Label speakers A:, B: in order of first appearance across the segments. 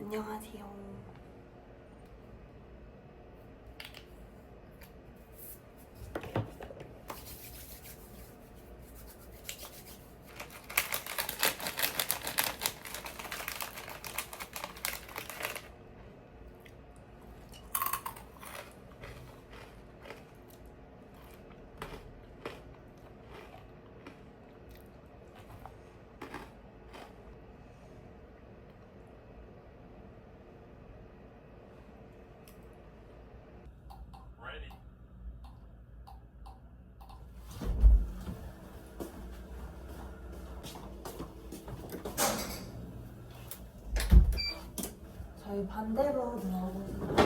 A: 안녕하세요. 반대로 들어가고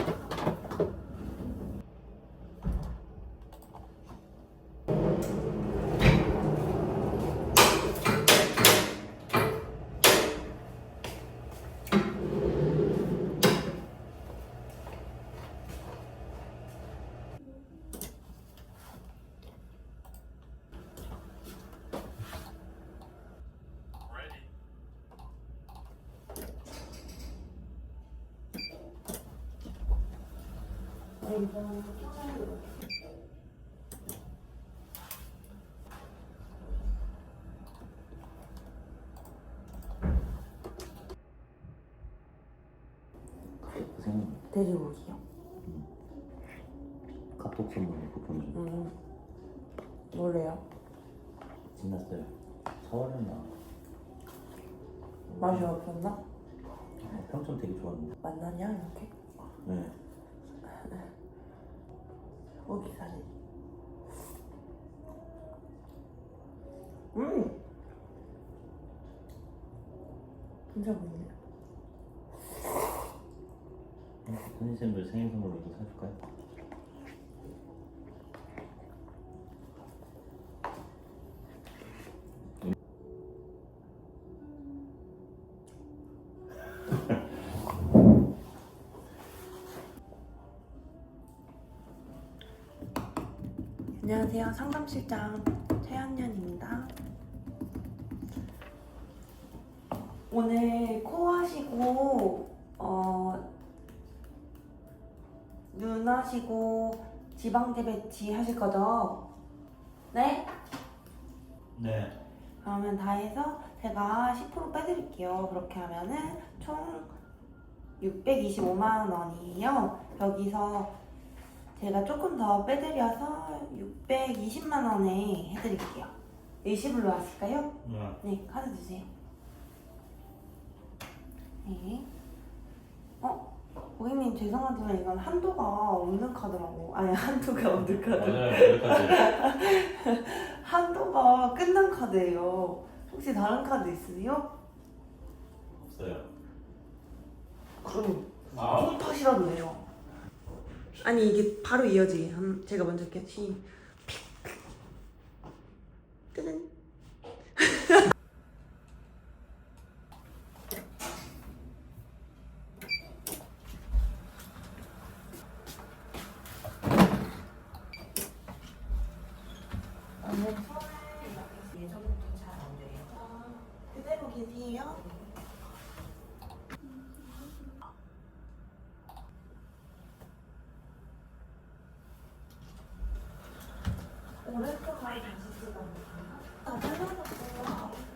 B: 고생
A: 돼지고기요.
B: 카톡 선물 쿠폰 좀
A: 음. 뭐래요?
B: 지났어요. 서울이나
A: 맛이 없었나?
B: 어, 평점 되게 좋았는데.
A: 만나냐 이렇게?
B: 네.
A: 고기 사진. 음. 진짜 맛있네.
B: 선생님들 생일 선물로 이거 사줄까요?
A: 안녕하세요. 상담실장 오늘 코 하시고 어, 눈 하시고 지방대 배치 하실 거죠? 네?
B: 네.
A: 그러면 다 해서 제가 10% 빼드릴게요. 그렇게 하면은 총 625만 원이에요. 여기서 제가 조금 더 빼드려서 620만 원에 해드릴게요. 일시불로 하실까요?
B: 네.
A: 네, 카드 주세요. 네. 어? 고객님 죄송하지만 이건 한도가 없는 카드라고. 아니 한도가 없는 카드.
B: 맞아요. 여기까지.
A: 한도가 끝난 카드예요. 혹시 다른 카드 있으세요?
B: 없어요.
A: 그럼
B: 아.
A: 무슨 탓이라도 내요. 아니 이게 바로 이어지. 한- 제가 먼저 할게요. 시. 뜨는. 오늘 손을 예전부터 잘 안 돼요. 그대로 계세요. 오른쪽 머리 다시 쓰거든요. 아, 잘라놓고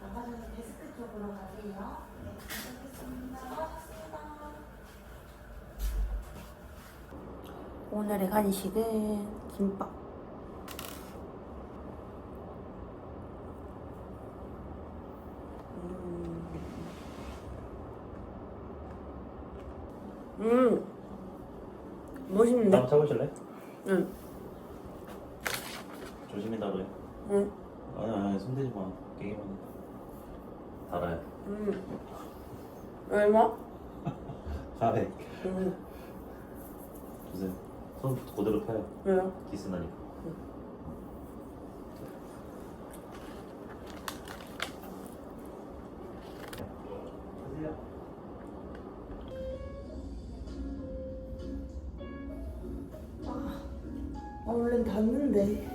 A: 나가셔서 데스크 쪽으로 가세요. 네, 알겠습니다. 수고하셨습니다. 오늘의 간식은 김밥. 음, 음. 멋있는데?
B: 다음 쳐보실래?
A: 응,
B: 조심히 다뤄요.
A: 응,
B: 아니 아니 손대지 마. 해. 달아요.
A: 음. 얼마?
B: 400.
A: 음,
B: 주세요. 손 그대로 펴요.
A: 왜요?
B: 기스 나니까.
A: 아, 원래 닿는데.